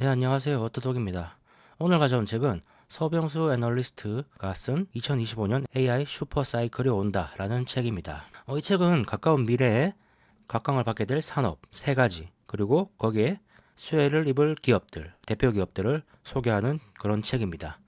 네, 안녕하세요. 워터독입니다. 오늘 가져온 책은 서병수 애널리스트가 쓴 2025년 AI 슈퍼 사이클이 온다 라는 책입니다. 어, 이 책은 가까운 미래에 각광을 받게 될 산업 세 가지 그리고 거기에 수혜를 입을 기업들, 대표 기업들을 소개하는 그런 책입니다.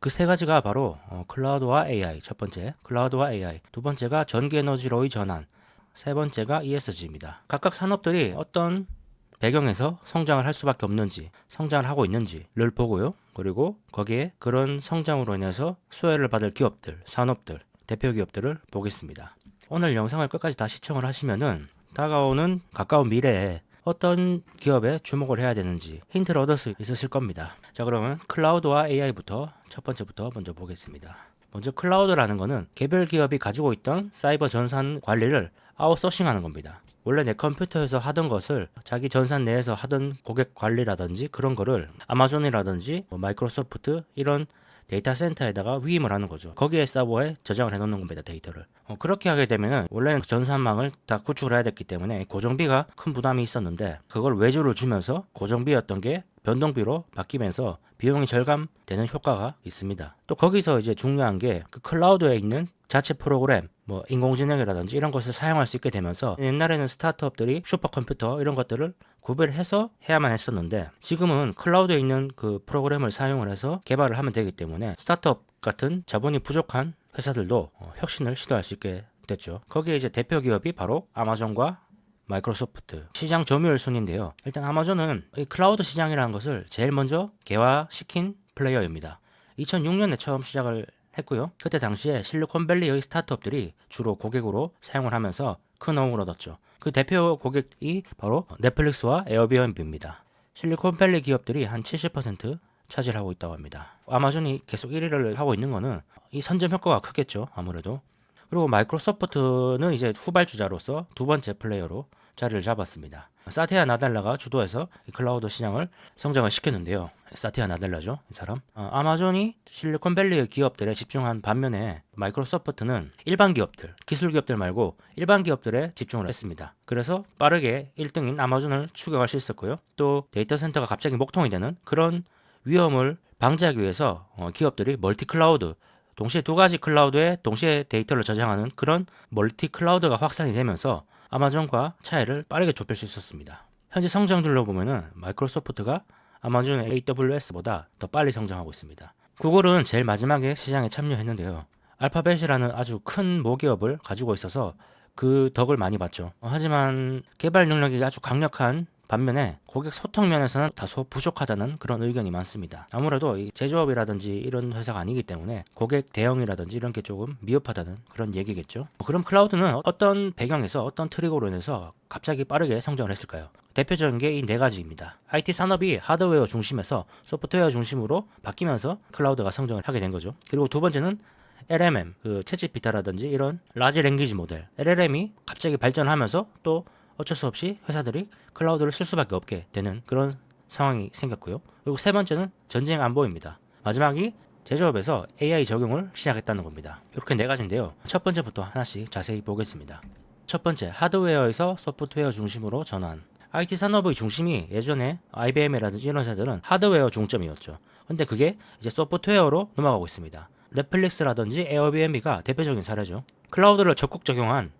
그 세 가지가 바로 어, 클라우드와 AI 첫 번째, 클라우드와 AI 두 번째가 전기 에너지로의 전환, 세 번째가 ESG입니다. 각각 산업들이 어떤 배경에서 성장을 할 수밖에 없는지, 성장을 하고 있는지를 보고요. 그리고 거기에 그런 성장으로 인해서 수혜를 받을 기업들, 산업들, 대표 기업들을 보겠습니다. 오늘 영상을 끝까지 다 시청을 하시면은 다가오는 가까운 미래에 어떤 기업에 주목을 해야 되는지 힌트를 얻을 수 있으실 겁니다. 자, 그러면 클라우드와 AI부터 첫 번째부터 먼저 보겠습니다. 먼저 클라우드라는 거는 개별 기업이 가지고 있던 사이버 전산 관리를 아웃소싱 하는 겁니다. 원래 내 컴퓨터에서 하던 것을 자기 전산 내에서 하던 고객 관리라든지 그런 거를 아마존이라든지 뭐 마이크로소프트 이런 데이터 센터에다가 위임을 하는 거죠. 거기에 서버에 저장을 해놓는 겁니다. 데이터를. 어, 그렇게 하게 되면은 원래는 전산망을 다 구축을 해야 됐기 때문에 고정비가 큰 부담이 있었는데 그걸 외주를 주면서 고정비였던 게 변동비로 바뀌면서 비용이 절감되는 효과가 있습니다. 또 거기서 이제 중요한 게 그 클라우드에 있는 자체 프로그램, 뭐 인공지능이라든지 이런 것을 사용할 수 있게 되면서 옛날에는 스타트업들이 슈퍼컴퓨터 이런 것들을 구별해서 해야만 했었는데 지금은 클라우드에 있는 그 프로그램을 사용을 해서 개발을 하면 되기 때문에 스타트업 같은 자본이 부족한 회사들도 어, 혁신을 시도할 수 있게 됐죠. 거기에 이제 대표 기업이 바로 아마존과 마이크로소프트 시장 점유율 순인데요. 일단 아마존은 이 클라우드 시장이라는 것을 제일 먼저 개화시킨 플레이어입니다. 2006년에 처음 시작을 했고요. 그때 당시에 실리콘밸리의 스타트업들이 주로 고객으로 사용을 하면서 큰 호응을 얻었죠. 그 대표 고객이 바로 넷플릭스와 에어비앤비입니다. 실리콘밸리 기업들이 한 70% 차지를 하고 있다고 합니다. 아마존이 계속 1위를 하고 있는 거는 이 선점 효과가 크겠죠. 아무래도. 그리고 마이크로소프트는 이제 후발주자로서 두 번째 플레이어로 자리를 잡았습니다. 사티아 나델라가 주도해서 이 클라우드 시장을 성장을 시켰는데요. 사티아 나델라죠, 이 사람. 어, 아마존이 실리콘밸리의 기업들에 집중한 반면에 마이크로소프트는 일반 기업들, 기술 기업들 말고 일반 기업들에 집중을 했습니다. 그래서 빠르게 1등인 아마존을 추격할 수 있었고요. 또 데이터 센터가 갑자기 목통이 되는 그런 위험을 방지하기 위해서 어, 기업들이 멀티 클라우드 동시에 두 가지 클라우드에 동시에 데이터를 저장하는 그런 멀티 클라우드가 확산이 되면서 아마존과 차이를 빠르게 좁힐 수 있었습니다. 현재 성장률로 보면은 마이크로소프트가 아마존 AWS보다 더 빨리 성장하고 있습니다. 구글은 제일 마지막에 시장에 참여했는데요. 알파벳이라는 아주 큰 모기업을 가지고 있어서 그 덕을 많이 봤죠. 하지만 개발 능력이 아주 강력한 반면에 고객 소통 면에서는 다소 부족하다는 그런 의견이 많습니다. 아무래도 이 제조업이라든지 이런 회사가 아니기 때문에 고객 대응이라든지 이런 게 조금 미흡하다는 그런 얘기겠죠. 그럼 클라우드는 어떤 배경에서 어떤 트리거로 인해서 갑자기 빠르게 성장을 했을까요? 대표적인 게 이 네 가지입니다. IT 산업이 하드웨어 중심에서 소프트웨어 중심으로 바뀌면서 클라우드가 성장을 하게 된 거죠. 그리고 두 번째는 LMM, 그 채찌피타라든지 이런 라지 랭귀지 모델, LLM이 갑자기 발전하면서 또 어쩔 수 없이 회사들이 클라우드를 쓸 수밖에 없게 되는 그런 상황이 생겼고요. 그리고 세 번째는 전쟁 안보입니다. 마지막이 제조업에서 AI 적용을 시작했다는 겁니다. 이렇게 네 가지인데요. 첫 번째부터 하나씩 자세히 보겠습니다. 첫 번째, 하드웨어에서 소프트웨어 중심으로 전환. IT 산업의 중심이 예전에 IBM이라든지 이런 회사들은 하드웨어 중점이었죠. 근데 그게 이제 소프트웨어로 넘어가고 있습니다. 넷플릭스라든지 에어비앤비가 대표적인 사례죠. 클라우드를 적극 적용한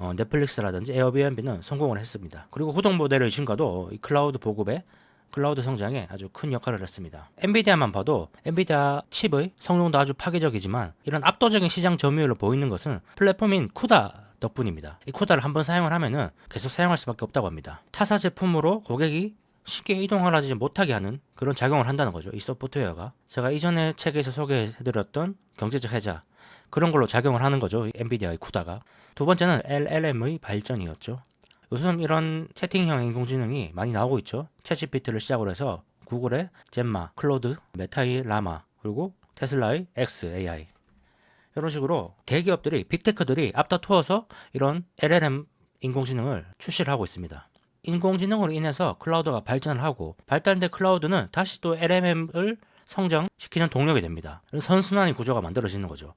어, 넷플릭스라든지 에어비앤비는 성공을 했습니다. 그리고 후동 모델의 증가도 이 클라우드 보급에 클라우드 성장에 아주 큰 역할을 했습니다. 엔비디아만 봐도 엔비디아 칩의 성능도 아주 파괴적이지만 이런 압도적인 시장 점유율을 보이는 것은 플랫폼인 쿠다 덕분입니다. 이 쿠다를 한번 사용을 하면은 계속 사용할 수밖에 없다고 합니다. 타사 제품으로 고객이 쉽게 이동하지 못하게 하는 그런 작용을 한다는 거죠. 이 소프트웨어가 제가 이전에 책에서 소개해드렸던 경제적 해자 그런 걸로 작용을 하는 거죠. 이 엔비디아의 쿠다가 두 번째는 LLM의 발전이었죠. 요즘 이런 채팅형 인공지능이 많이 나오고 있죠. 채치피트를 시작으로 해서 구글의 젠마, 클로드, 메타의 라마, 그리고 테슬라의 XAI 이런 식으로 대기업들이 빅테크들이 앞다투어서 이런 LLM 인공지능을 출시를 하고 있습니다. 인공지능으로 인해서 클라우드가 발전을 하고 발달된 클라우드는 다시 또 LLM을 성장시키는 동력이 됩니다. 선순환의 구조가 만들어지는 거죠.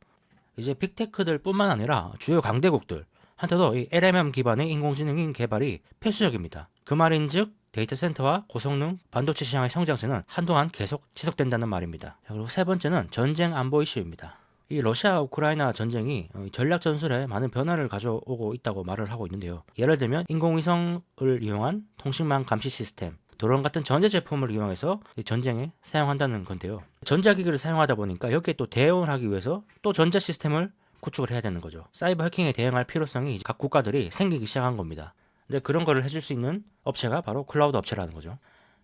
이제 빅테크들 뿐만 아니라 주요 강대국들 한테도 이 LMM 기반의 인공지능 개발이 필수적입니다. 그 말인즉 데이터 센터와 고성능 반도체 시장의 성장세는 한동안 계속 지속된다는 말입니다. 자, 그리고 세 번째는 전쟁 안보 이슈입니다. 이 러시아 우크라이나 전쟁이 어, 전략 전술에 많은 변화를 가져오고 있다고 말을 하고 있는데요. 예를 들면 인공위성을 이용한 통신망 감시 시스템, 드론 같은 전자 제품을 이용해서 이 전쟁에 사용한다는 건데요. 전자기기를 사용하다 보니까 여기에 또 대응하기 위해서 또 전자 시스템을 구축을 해야 되는 거죠. 사이버 해킹에 대응할 필요성이 각 국가들이 생기기 시작한 겁니다. 근데 그런 거를 해줄 수 있는 업체가 바로 클라우드 업체라는 거죠.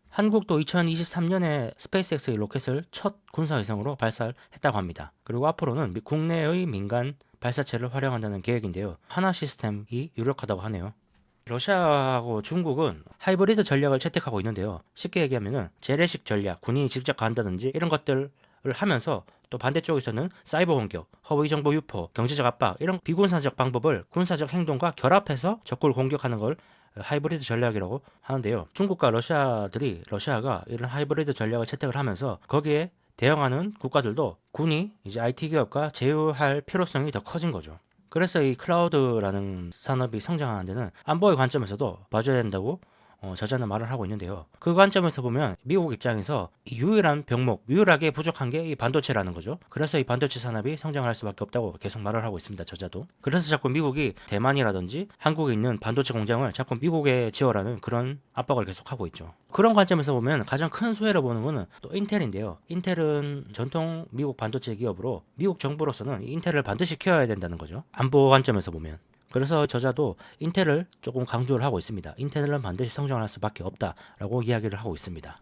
한국도 2023년에 스페이스X의 로켓을 첫 군사위성으로 발사했다고 합니다. 그리고 앞으로는 미- 국내의 민간 발사체를 활용한다는 계획인데요. 하나 시스템이 유력하다고 하네요. 러시아하고 중국은 하이브리드 전략을 채택하고 있는데요. 쉽게 얘기하면은 재래식 전략, 군인이 직접 간다든지 이런 것들을 하면서 또 반대쪽에서는 사이버 공격, 허위 정보 유포, 경제적 압박 이런 비군사적 방법을 군사적 행동과 결합해서 적국을 공격하는 걸 하이브리드 전략이라고 하는데요. 중국과 러시아들이 러시아가 이런 하이브리드 전략을 채택을 하면서 거기에 대응하는 국가들도 군이 이제 IT 기업과 제휴할 필요성이 더 커진 거죠. 그래서 이 클라우드라는 산업이 성장하는 데는 안보의 관점에서도 봐줘야 된다고 어, 저자는 말을 하고 있는데요. 그 관점에서 보면 미국 입장에서 이 유일한 병목, 유일하게 부족한 게 이 반도체라는 거죠. 그래서 이 반도체 산업이 성장할 수밖에 없다고 계속 말을 하고 있습니다. 저자도. 그래서 자꾸 미국이 대만이라든지 한국에 있는 반도체 공장을 자꾸 미국에 지어라는 그런 압박을 계속 하고 있죠. 그런 관점에서 보면 가장 큰 수혜를 보는 거는 또 인텔인데요. 인텔은 전통 미국 반도체 기업으로 미국 정부로서는 이 인텔을 반드시 키워야 된다는 거죠. 안보 관점에서 보면. 그래서 저자도 인텔을 조금 강조를 하고 있습니다. 인텔은 반드시 성장할 수밖에 없다라고 이야기를 하고 있습니다.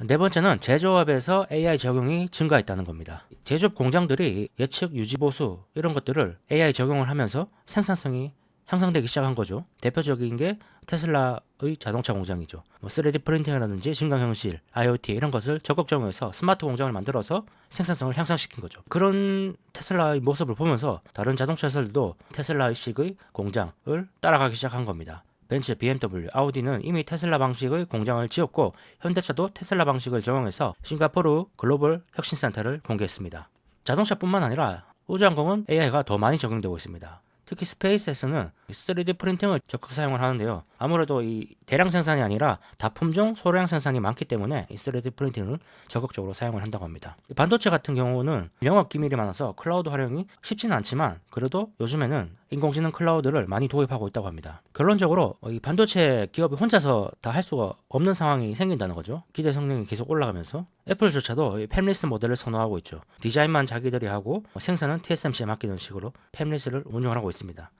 네 번째는 제조업에서 AI 적용이 증가했다는 겁니다. 제조업 공장들이 예측 유지 보수 이런 것들을 AI 적용을 하면서 생산성이 향상되기 시작한 거죠. 대표적인 게 테슬라의 자동차 공장이죠. 뭐 3D 프린팅이라든지 증강 현실, IoT 이런 것을 적극적용해서 스마트 공장을 만들어서 생산성을 향상시킨 거죠. 그런 테슬라의 모습을 보면서 다른 자동차 회사들도 테슬라식의 공장을 따라가기 시작한 겁니다. 벤츠, BMW, 아우디는 이미 테슬라 방식의 공장을 지었고 현대차도 테슬라 방식을 적용해서 싱가포르 글로벌 혁신센터를 공개했습니다. 자동차뿐만 아니라 우주항공은 AI가 더 많이 적용되고 있습니다. 특히 스페이스에서는 3D 프린팅을 적극 사용을 하는데요. 아무래도 이 대량 생산이 아니라 다품종 소량 생산이 많기 때문에 이 3D 프린팅을 적극적으로 사용을 한다고 합니다. 이 반도체 같은 경우는 영업 기밀이 많아서 클라우드 활용이 쉽지는 않지만 그래도 요즘에는 인공지능 클라우드를 많이 도입하고 있다고 합니다. 결론적으로 이 반도체 기업이 혼자서 다 할 수가 없는 상황이 생긴다는 거죠. 기대 성능이 계속 올라가면서 애플조차도 이 팹리스 모델을 선호하고 있죠. 디자인만 자기들이 하고 생산은 TSMC에 맡기는 식으로 팹리스를 운영을 하고 있습니다.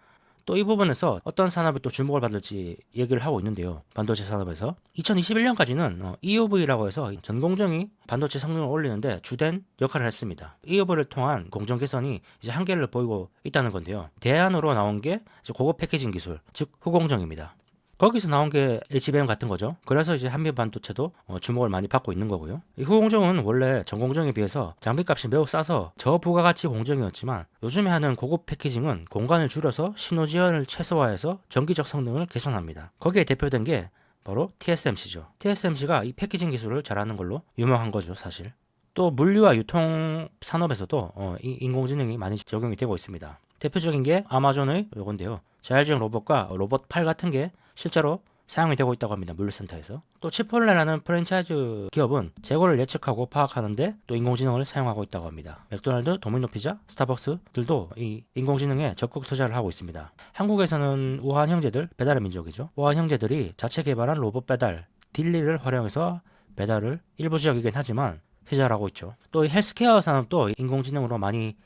또 이 부분에서 어떤 산업이 또 주목을 받을지 얘기를 하고 있는데요. 반도체 산업에서 2021년까지는 EUV라고 해서 전 공정이 반도체 성능을 올리는데 주된 역할을 했습니다. EUV를 통한 공정 개선이 이제 한계를 보이고 있다는 건데요. 대안으로 나온 게 고급 패키징 기술, 즉 후공정입니다. 거기서 나온 게 HBM 같은 거죠. 그래서 이제 한미 반도체도 어, 주목을 많이 받고 있는 거고요. 이 후공정은 원래 전공정에 비해서 장비값이 매우 싸서 저부가가치 공정이었지만 요즘에 하는 고급 패키징은 공간을 줄여서 신호 지연을 최소화해서 전기적 성능을 개선합니다. 거기에 대표된 게 바로 TSMC죠. TSMC가 이 패키징 기술을 잘하는 걸로 유명한 거죠, 사실. 또 물류와 유통 산업에서도 어, 이 인공지능이 많이 적용이 되고 있습니다. 대표적인 게 아마존의 요건데요. 자율주행 로봇과 로봇 팔 같은 게 실제로 사용이 되고 있다고 합니다. 물류센터에서. 또 치폴레라는 프랜차이즈 기업은 재고를 예측하고 파악하는데 또 인공지능을 사용하고 있다고 합니다. 맥도날드, 도미노 피자, 스타벅스들도 이 인공지능에 적극 투자를 하고 있습니다. 한국에서는 우한 형제들, 배달의 민족이죠. 우한 형제들이 자체 개발한 로봇 배달, 딜리를 활용해서 배달을 일부 지역이긴 하지만 휘잘하고 있죠. 또 이 헬스케어 산업도 인공지능으로 많이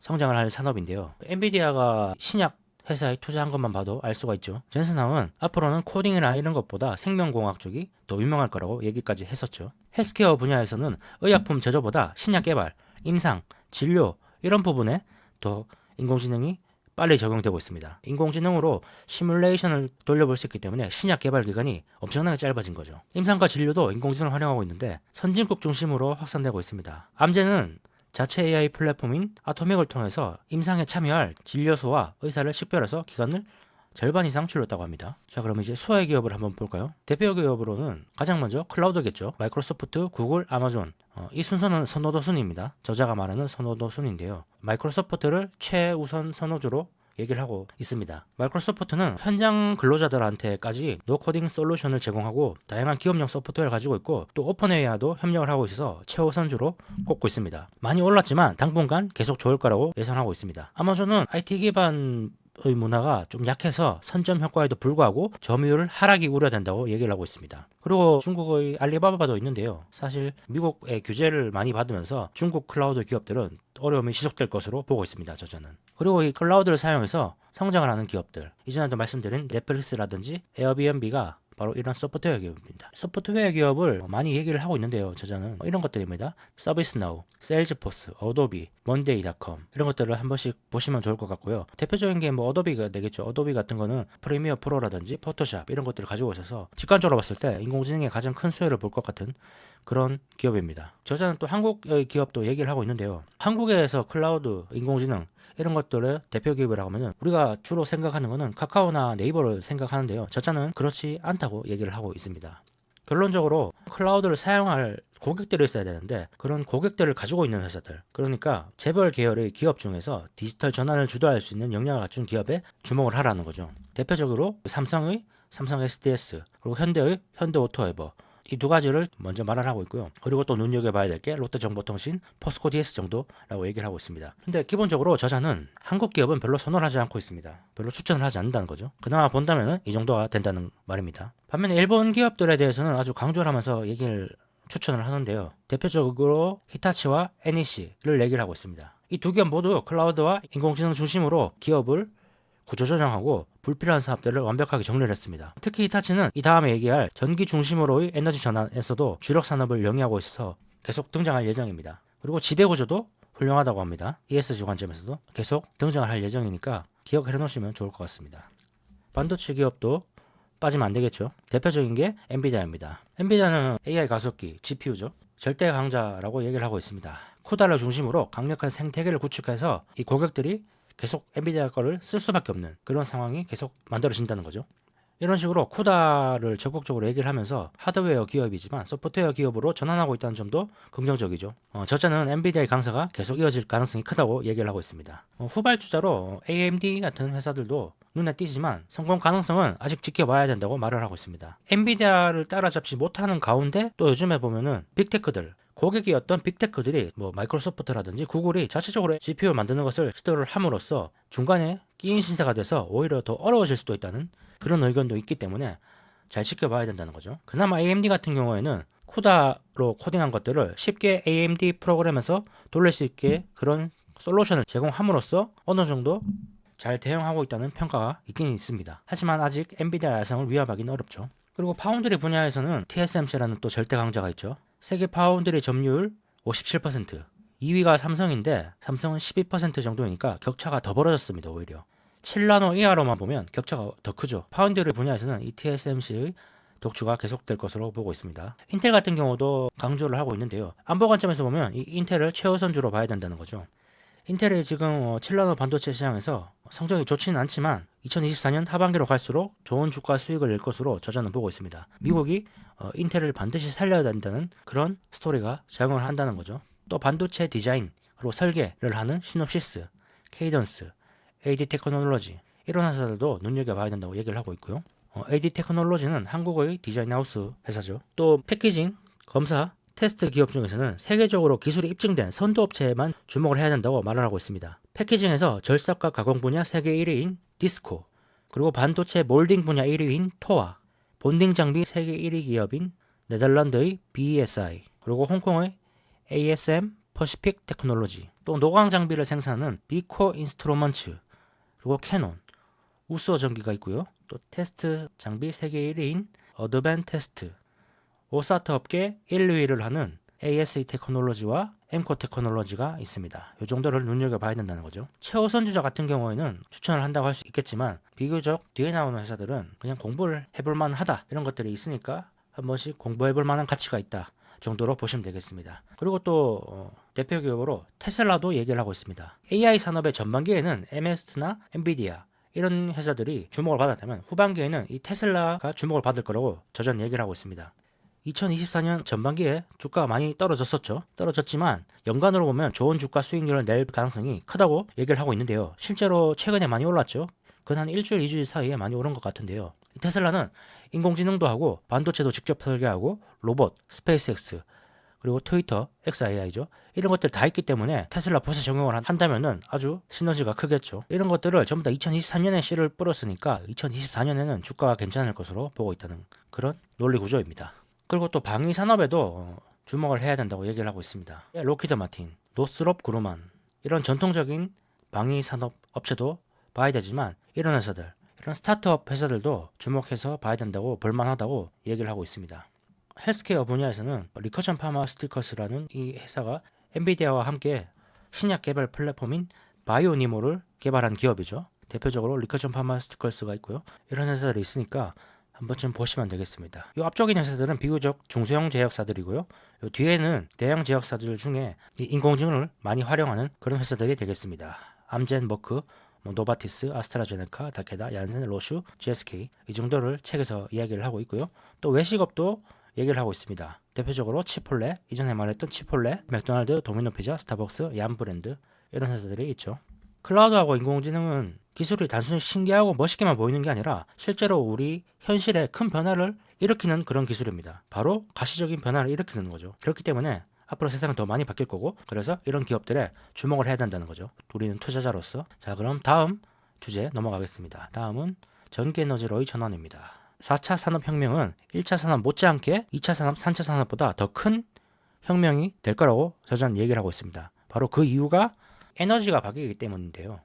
성장을 할 산업인데요. 엔비디아가 신약 회사에 투자한 것만 봐도 알 수가 있죠. 젠슨함은 앞으로는 코딩이나 이런 것보다 생명공학 쪽이 더 유명할 거라고 얘기까지 했었죠. 헬스케어 분야에서는 의약품 제조보다 신약 개발, 임상, 진료 이런 부분에 더 인공지능이 빨리 적용되고 있습니다. 인공지능으로 시뮬레이션을 돌려볼 수 있기 때문에 신약 개발 기간이 엄청나게 짧아진 거죠. 임상과 진료도 인공지능을 활용하고 있는데 선진국 중심으로 확산되고 있습니다. 암제는 자체 AI 플랫폼인 아토믹을 통해서 임상에 참여할 진료소와 의사를 식별해서 기간을 절반 이상 줄였다고 합니다. 자, 그럼 이제 수화의 기업을 한번 볼까요? 대표 기업으로는 가장 먼저 클라우드겠죠. 마이크로소프트, 구글, 아마존. 어, 이 순서는 선호도 순입니다. 저자가 말하는 선호도 순인데요. 마이크로소프트를 최우선 선호주로 얘기를 하고 있습니다. 마이크로소프트는 현장 근로자들한테까지 노코딩 솔루션을 제공하고 다양한 기업용 소프트웨어를 가지고 있고 또 오픈AI와도 협력을 하고 있어서 최우선주로 꼽고 있습니다. 많이 올랐지만 당분간 계속 좋을 거라고 예상하고 있습니다. 아마존은 IT 기반 의 문화가 좀 약해서 선점 효과에도 불구하고 점유율 하락이 우려된다고 얘기를 하고 있습니다. 그리고 중국의 알리바바도 있는데요. 사실 미국의 규제를 많이 받으면서 중국 클라우드 기업들은 어려움이 지속될 것으로 보고 있습니다. 저자는. 그리고 이 클라우드를 사용해서 성장을 하는 기업들, 이전에도 말씀드린 넷플릭스라든지 에어비앤비가 바로 이런 소프트웨어 기업입니다. 소프트웨어 기업을 많이 얘기를 하고 있는데요. 저자는 이런 것들입니다. 서비스나우, 세일즈포스, 어도비, 먼데이닷컴 이런 것들을 한 번씩 보시면 좋을 것 같고요. 대표적인 게 뭐 어도비가 되겠죠. 어도비 같은 거는 프리미어 프로라든지 포토샵 이런 것들을 가지고 있어서 직관적으로 봤을 때 인공지능의 가장 큰 수혜를 볼 것 같은 그런 기업입니다. 저자는 또 한국의 기업도 얘기를 하고 있는데요. 한국에서 클라우드, 인공지능 이런 것들의 대표 기업이라고 하면 우리가 주로 생각하는 것은 카카오나 네이버를 생각하는데요. 저자는 그렇지 않다고 얘기를 하고 있습니다. 결론적으로 클라우드를 사용할 고객들이 있어야 되는데 그런 고객들을 가지고 있는 회사들 그러니까 재벌 계열의 기업 중에서 디지털 전환을 주도할 수 있는 역량을 갖춘 기업에 주목을 하라는 거죠. 대표적으로 삼성의 삼성 SDS 그리고 현대의 현대 오토에버 이 두 가지를 먼저 말을 하고 있고요. 그리고 또 눈여겨봐야 될 게 롯데정보통신, 포스코 DS 정도라고 얘기를 하고 있습니다. 근데 기본적으로 저자는 한국 기업은 별로 선호를 하지 않고 있습니다. 별로 추천을 하지 않는다는 거죠. 그나마 본다면 이 정도가 된다는 말입니다. 반면에 일본 기업들에 대해서는 아주 강조를 하면서 얘기를 추천을 하는데요. 대표적으로 히타치와 NEC를 얘기를 하고 있습니다. 이 두 기업 모두 클라우드와 인공지능 중심으로 기업을 구조조정하고 불필요한 사업들을 완벽하게 정리를 했습니다. 특히 히타치는 이 다음에 얘기할 전기 중심으로의 에너지 전환에서도 주력 산업을 영위하고 있어서 계속 등장할 예정입니다. 그리고 지배구조도 훌륭하다고 합니다. ESG 관점에서도 계속 등장을 할 예정이니까 기억해 놓으시면 좋을 것 같습니다. 반도체 기업도 빠지면 안 되겠죠. 대표적인 게 엔비디아입니다. 엔비디아는 AI 가속기, GPU죠. 절대 강자라고 얘기를 하고 있습니다. 쿠다를 중심으로 강력한 생태계를 구축해서 이 고객들이 계속 엔비디아 거를 쓸 수밖에 없는 그런 상황이 계속 만들어진다는 거죠. 이런 식으로 쿠다를 적극적으로 얘기를 하면서 하드웨어 기업이지만 소프트웨어 기업으로 전환하고 있다는 점도 긍정적이죠. 어, 저자는 엔비디아의 강사가 계속 이어질 가능성이 크다고 얘기를 하고 있습니다. 어, 후발주자로 AMD 같은 회사들도 눈에 띄지만 성공 가능성은 아직 지켜봐야 된다고 말을 하고 있습니다. 엔비디아를 따라잡지 못하는 가운데 또 요즘에 보면은 빅테크들 고객이었던 빅테크들이 뭐 마이크로소프트라든지 구글이 자체적으로 GPU 만드는 것을 시도를 함으로써 중간에 끼인 신세가 돼서 오히려 더 어려워질 수도 있다는 그런 의견도 있기 때문에 잘 지켜봐야 된다는 거죠. 그나마 AMD 같은 경우에는 쿠다로 코딩한 것들을 쉽게 AMD 프로그램에서 돌릴 수 있게 그런 솔루션을 제공함으로써 어느 정도 잘 대응하고 있다는 평가가 있긴 있습니다. 하지만 아직 엔비디아 야성을 위협하기는 어렵죠. 그리고 파운드리 분야에서는 TSMC라는 또 절대 강자가 있죠. 세계 파운드리 점유율 57%. 2위가 삼성인데 삼성은 12% 정도이니까 격차가 더 벌어졌습니다. 오히려. 7나노 이하로만 보면 격차가 더 크죠. 파운드리 분야에서는 이 TSMC의 독주가 계속될 것으로 보고 있습니다. 인텔 같은 경우도 강조를 하고 있는데요. 안보 관점에서 보면 이 인텔을 최우선주로 봐야 된다는 거죠. 인텔이 지금 어, 7나노 반도체 시장에서 성적이 좋지는 않지만 2024년 하반기로 갈수록 좋은 주가 수익을 낼 것으로 저자는 보고 있습니다. 미국이 어, 인텔을 반드시 살려야 된다는 그런 스토리가 작용을 한다는 거죠. 또 반도체 디자인 그리고 설계를 하는 시놉시스, 케이던스, AD 테크놀로지 이런 회사들도 눈여겨봐야 된다고 얘기를 하고 있고요. 어, AD 테크놀로지는 한국의 디자인 하우스 회사죠. 또 패키징, 검사, 테스트 기업 중에서는 세계적으로 기술이 입증된 선도 업체에만 주목을 해야 된다고 말을 하고 있습니다. 패키징에서 절삭과 가공 분야 세계 1위인 디스코, 그리고 반도체 몰딩 분야 1위인 토아, 본딩 장비 세계 1위 기업인 네덜란드의 BESI, 그리고 홍콩의 ASM 퍼시픽 테크놀로지, 또 노광 장비를 생산하는 비코 인스트루먼츠, 그리고 캐논, 우스어 전기가 있고요. 또 테스트 장비 세계 1위인 어드밴 테스트, 오사트 업계 1, 2위를 하는 ASE 테크놀로지와 엠코 테크놀로지가 있습니다. 이 정도를 눈여겨봐야 된다는 거죠. 최우 선주자 같은 경우에는 추천을 한다고 할 수 있겠지만 비교적 뒤에 나오는 회사들은 그냥 공부를 해볼 만하다 이런 것들이 있으니까 한 번씩 공부해볼 만한 가치가 있다 정도로 보시면 되겠습니다. 그리고 또 어, 대표 기업으로 테슬라도 얘기를 하고 있습니다. AI 산업의 전반기에는 MS나 엔비디아 이런 회사들이 주목을 받았다면 후반기에는 이 테슬라가 주목을 받을 거라고 저전 얘기를 하고 있습니다. 2024년 전반기에 주가가 많이 떨어졌었죠. 떨어졌지만 연간으로 보면 좋은 주가 수익률을 낼 가능성이 크다고 얘기를 하고 있는데요. 실제로 최근에 많이 올랐죠. 근한 일주일, 이주일 사이에 많이 오른 것 같은데요. 이 테슬라는 인공지능도 하고 반도체도 직접 설계하고 로봇, 스페이스X 그리고 트위터, XAI죠. 이런 것들 다 있기 때문에 테슬라 보세 적용을 한- 한다면은 아주 시너지가 크겠죠. 이런 것들을 전부 다 2023년에 씨를 뿌렸으니까 2024년에는 주가가 괜찮을 것으로 보고 있다는 그런 논리 구조입니다. 그리고 또 방위 산업에도 어, 주목을 해야 된다고 얘기를 하고 있습니다. 로키드 마틴, 노스롭 그루만 이런 전통적인 방위 산업 업체도 봐야 되지만 이런 회사들, 이런 스타트업 회사들도 주목해서 봐야 된다고 볼만하다고 얘기를 하고 있습니다. 헬스케어 분야에서는 리커션 파마스티커스라는 이 회사가 엔비디아와 함께 신약 개발 플랫폼인 바이오니모를 개발한 기업이죠. 대표적으로 리커션 파마스티컬스가 있고요. 이런 회사들이 있으니까 한 번쯤 보시면 되겠습니다. 이 앞쪽인 회사들은 비교적 중소형 제약사들이고요. 요 뒤에는 대형 제약사들 중에 이 인공지능을 많이 활용하는 그런 회사들이 되겠습니다. 암젠, 머크, 뭐 노바티스, 아스트라제네카, 다케다, 얀센, 로슈, GSK 이 정도를 책에서 이야기를 하고 있고요. 또 외식업도 얘기를 하고 있습니다. 대표적으로 치폴레, 이전에 말했던 치폴레, 맥도날드, 도미노 피자, 스타벅스, 얀 브랜드 이런 회사들이 있죠. 클라우드하고 인공지능은 기술이 단순히 신기하고 멋있게만 보이는 게 아니라 실제로 우리 현실에 큰 변화를 일으키는 그런 기술입니다. 바로 가시적인 변화를 일으키는 거죠. 그렇기 때문에 앞으로 세상은 더 많이 바뀔 거고 그래서 이런 기업들에 주목을 해야 된다는 거죠. 우리는 투자자로서. 자, 그럼 다음 주제 넘어가겠습니다. 다음은 전기에너지로의 전환입니다. 4차 산업혁명은 1차 산업 못지않게 2차 산업, 3차 산업보다 더 큰 혁명이 될 거라고 저자는 얘기를 하고 있습니다. 바로 그 이유가 에너지가 바뀌기 때문인데요.